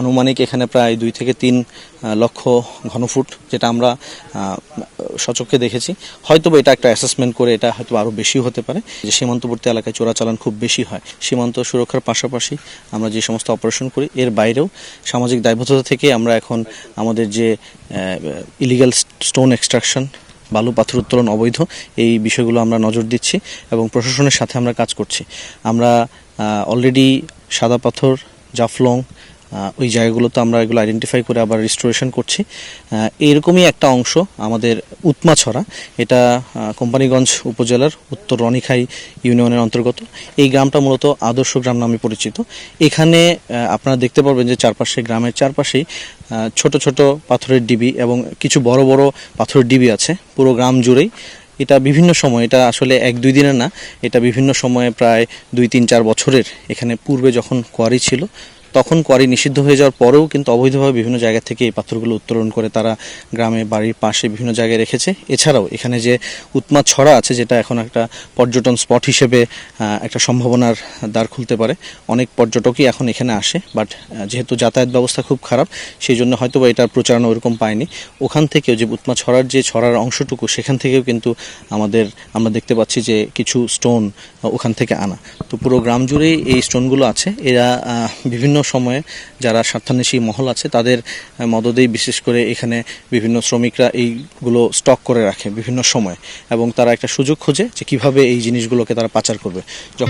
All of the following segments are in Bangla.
আনুমানিক এখানে প্রায় দুই থেকে তিন লক্ষ ঘনফুট, যেটা আমরা সচক্ষে দেখেছি। হয়তো এটা একটা অ্যাসেসমেন্ট করে এটা হয়তো আরও বেশিও হতে পারে। যে সীমান্তবর্তী এলাকায় চোরাচালান খুব বেশি হয়। সীমান্ত সুরক্ষার পাশাপাশি আমরা যে সমস্ত অপারেশন করি, এর বাইরেও সামাজিক দায়বদ্ধতা থেকে আমরা এখন আমাদের যে ইলিগাল স্টোন এক্সট্রাকশন বালু পাথর উত্তোলন অবৈধ, এই বিষয়গুলো আমরা নজর দিচ্ছি এবং প্রশাসনের সাথে আমরা কাজ করছি। আমরা অলরেডি সাদা পাথর, জাফলং ওই জায়গাগুলোতে আমরা এগুলো আইডেন্টিফাই করে আবার রিস্টোরেশন করছি। এরকমই একটা অংশ আমাদের উৎমাছড়া এটা কোম্পানিগঞ্জ উপজেলার উত্তর রনিখাই ইউনিয়নের অন্তর্গত। এই গ্রামটা মূলত আদর্শ গ্রাম নামে পরিচিত। এখানে আপনারা দেখতে পারবেন যে চারপাশে গ্রামের চারপাশেই ছোট ছোট পাথরের ডিবি এবং কিছু বড় বড় পাথরের ডিবি আছে পুরো গ্রাম জুড়েই। এটা বিভিন্ন সময়, এটা আসলে এক দুই দিনের না, এটা বিভিন্ন সময়ে প্রায় দুই তিন চার বছরের এখানে পূর্বে যখন কোয়ারি ছিল তখন কোয়ারি নিষিদ্ধ হয়ে যাওয়ার পরেও কিন্তু অবৈধভাবে বিভিন্ন জায়গা থেকে এই পাথরগুলো উত্তোলন করে তারা গ্রামে বাড়ির পাশে বিভিন্ন জায়গায় রেখেছে। এছাড়াও এখানে যে উৎমাদ ছড়া আছে, যেটা এখন একটা পর্যটন স্পট হিসেবে একটা সম্ভাবনার দ্বার খুলতে পারে। অনেক পর্যটকই এখন এখানে আসে, বাট যেহেতু যাতায়াত ব্যবস্থা খুব খারাপ, সেই জন্য হয়তো বা এটার প্রচারণা ওরকম পায়নি। ওখান থেকেও যে উৎমা ছড়ার যে ছড়ার অংশটুকু, সেখান থেকেও কিন্তু আমাদের, আমরা দেখতে পাচ্ছি যে কিছু স্টোন ওখান থেকে আনা। তো পুরো গ্রাম জুড়েই এই স্টোনগুলো আছে। এরা বিভিন্ন সময়ে যারা স্বার্থান্বেষী মহল আছে তাদের মদদেই বিশেষ করে এখানে বিভিন্ন শ্রমিকরা এইগুলো স্টক করে রাখে বিভিন্ন সময়। এবং তারা একটা সুযোগ খোঁজে যে কীভাবে এই জিনিসগুলোকে তারা পাচার করবে।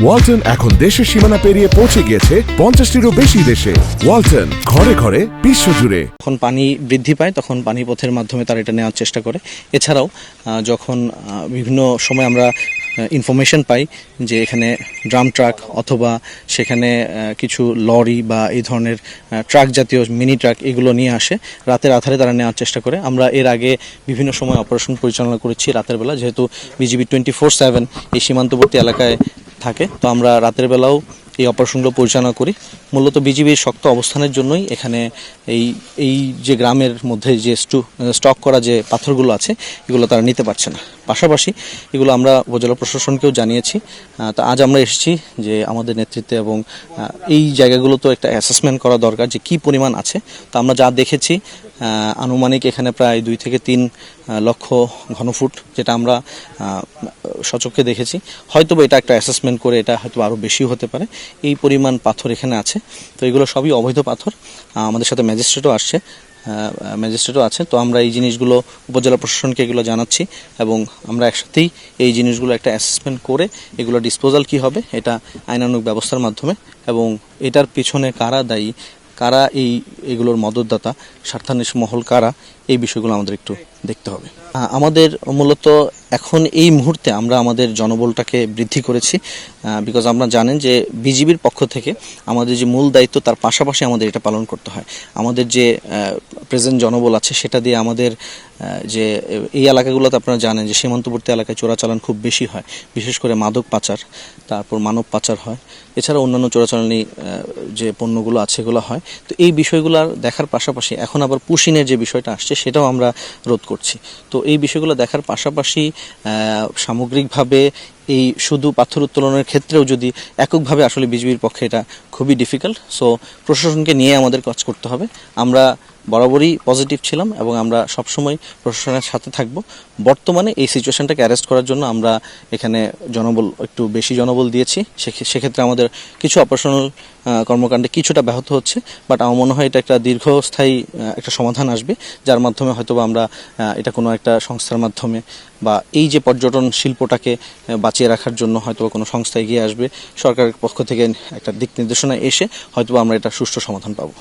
ওয়ালটন এখন দেশের সীমানা পেরিয়ে পৌঁছে গিয়েছে পঞ্চাশটিরও বেশি দেশে। ওয়ালটন ঘরে ঘরে বিশ্বজুড়ে। যখন পানি বৃদ্ধি পায় তখন পানি পথের মাধ্যমে তারা এটা নেওয়ার চেষ্টা করে। এছাড়াও যখন বিভিন্ন সময় আমরা ইনফরমেশন পাই যে এখানে ড্রাম ট্রাক অথবা সেখানে কিছু লরি বা এই ধরনের ট্রাক জাতীয় মিনি ট্রাক এগুলো নিয়ে আসে। রাতের আধারে তারা নেওয়ার চেষ্টা করে। আমরা এর আগে বিভিন্ন সময় অপারেশন পরিচালনা করেছি রাতের বেলা, যেহেতু বিজিবি টোয়েন্টি ফোর সেভেন এই সীমান্তবর্তী এলাকায় থাকে। তো আমরা রাতের বেলাও এই অপারেশনগুলো পরিচালনা করি। মূলত বিজিবির শক্ত অবস্থানের জন্যই এখানে এই এই যে গ্রামের মধ্যে যে স্টু, স্টক করা যে পাথরগুলো আছে, এগুলো তারা নিতে পারছে না। পাশাপাশি এগুলো আমরা উপজেলা প্রশাসনকেও জানিয়েছি। তা আজ আমরা এসেছি যে আমাদের নেতৃত্বে এবং এই জায়গাগুলো তো একটা অ্যাসেসমেন্ট করা দরকার যে কি পরিমাণ আছে। তো আমরা যা দেখেছি আনুমানিক এখানে প্রায় দুই থেকে তিন লক্ষ ঘনফুট যেটা আমরা সচক্ষে দেখেছি। হয়তো এটা একটা অ্যাসেসমেন্ট করে এটা হয়তো আরও বেশিও হতে পারে। এই পরিমাণ পাথর এখানে আছে। তো এগুলো সবই অবৈধ পাথর। আমাদের সাথে ম্যাজিস্ট্রেটও আসছে। ম্যাজিস্ট্রেটও আছে। তো আমরা এই জিনিসগুলো উপজেলা প্রশাসনকে এগুলো জানাচ্ছি এবং আমরা একসাথেই এই জিনিসগুলো একটা অ্যাসেসমেন্ট করে এগুলো ডিসপোজাল কি হবে, এটা আইনানুগ ব্যবস্থার মাধ্যমে এবং এটার পিছনে কারা দায়ী কারা এই, এগুলোর মদতদাতা, স্বার্থান্বেষ মহল কারা, এই বিষয়গুলো আমাদের একটু দেখতে হবে। আমাদের মূলত এখন এই মুহূর্তে আমরা আমাদের জনবলটাকে বৃদ্ধি করেছি। বিকজ আমরা জানেন যে বিজিবির পক্ষ থেকে আমাদের যে মূল দায়িত্ব তার পাশাপাশি আমাদের এটা পালন করতে হয়। আমাদের যে প্রেজেন্ট জনবল আছে সেটা দিয়ে আমাদের যে, এই এলাকাগুলোতে আপনারা জানেন যে সীমান্তবর্তী এলাকায় চোরাচালান খুব বেশি হয়। বিশেষ করে মাদক পাচার, তারপর মানব পাচার হয়। এছাড়া অন্যান্য চোরাচালানি যে পণ্যগুলো আছে এগুলো হয়। তো এই বিষয়গুলো দেখার পাশাপাশি এখন আবার পুশিনের যে বিষয়টা আসছে সেটাও আমরা রোধ করছি। তো এই বিষয়গুলো দেখার পাশাপাশি সামগ্রিকভাবে এই শুধু পাথর উত্তোলনের ক্ষেত্রেও যদি এককভাবে আসলে বিজেপির পক্ষে এটা খুবই ডিফিকাল্ট সো প্রশাসনকে নিয়ে আমাদের কাজ করতে হবে। আমরা বরাবরই পজিটিভ ছিলাম এবং আমরা সবসময় প্রশাসনের সাথে থাকব। বর্তমানে এই সিচুয়েশনটাকে অ্যারেস্ট করার জন্য আমরা এখানে জনবল, একটু বেশি জনবল দিয়েছি। সেক্ষে- সেক্ষেত্রে আমাদের কিছু অপারেশনাল কর্মকাণ্ডে কিছুটা ব্যাহত হচ্ছে বাট আমার মনে হয় এটা একটা দীর্ঘস্থায়ী একটা সমাধান আসবে, যার মাধ্যমে হয়তো আমরা এটা কোনো একটা সংস্থার মাধ্যমে বা এই যে পর্যটন শিল্পটাকে বাঁচিয়ে রাখার জন্য হয়তো কোনো সংস্থা এগিয়ে আসবে। সরকারের পক্ষ থেকে একটা দিক নির্দেশনা এসে হয়তো আমরা এটা সুষ্ঠু সমাধান পাবো।